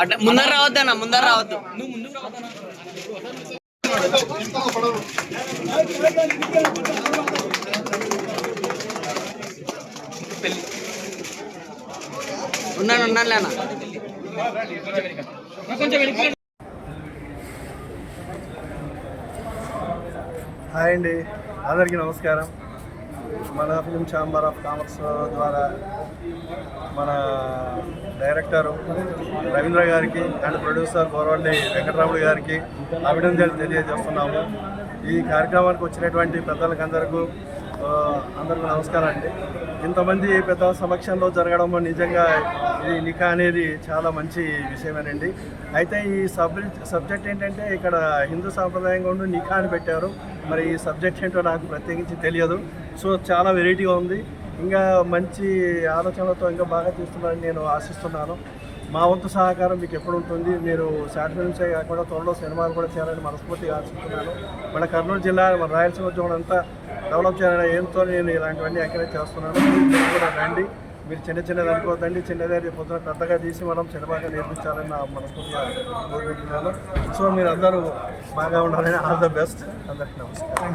అట్ట ముందర రావద్దు అన్న ముందర రావద్దు. ఉన్నాను ఉన్నాను లేనా హాయ్ అండి. అందరికీ నమస్కారం. మన ఫిలిం ఛాంబర్ ఆఫ్ కామర్స్ ద్వారా మన డైరెక్టర్ రవీంద్ర గారికి అండ్ ప్రొడ్యూసర్ బోరవల్లి వెంకటరాముడు గారికి అభినందనలు తెలియజేస్తున్నాము. ఈ కార్యక్రమానికి వచ్చినటువంటి పెద్దలకు అందరికీ అందరికీ నమస్కారం అండి. ఇంతమంది పెద్దల సమక్షంలో జరగడం నిజంగా ఇది నికా అనేది చాలా మంచి విషయమేనండి. అయితే ఈ సబ్జెక్ట్ సబ్జెక్ట్ ఏంటంటే ఇక్కడ హిందూ సాంప్రదాయంగా ఉండి నికా అని పెట్టారు. మరి ఈ సబ్జెక్ట్ ఏంటో నాకు ప్రత్యేకించి తెలియదు. సో చాలా వెరైటీగా ఉంది. ఇంకా మంచి ఆలోచనలతో ఇంకా బాగా చేస్తున్నారని నేను ఆశిస్తున్నాను. మా వంతు సహకారం మీకు ఎప్పుడు ఉంటుంది. మీరు షార్ట్ ఫిల్మ్సే కాకుండా త్వరలో సినిమాలు కూడా చేయాలని మనస్ఫూర్తిగా ఆశిస్తున్నాను. మన కర్నూలు జిల్లా మన రాయలసీమ జోన్ అంతా డెవలప్ చేయాలని ఏంతో నేను ఇలాంటివన్నీ ఎంకరేజ్ చేస్తున్నాను. మీరు కూడా రండి. మీరు చిన్న చిన్నది అనుకోవద్దండి చిన్నది పొద్దున పెద్దగా తీసి మనం సినిమాగా నేర్పించాలని నా మనస్ఫూర్తిగా కోరుకుంటున్నాను. సో మీరు అందరూ బాగా ఉండాలని ఆల్ ద బెస్ట్. అందరికీ నమస్కారం.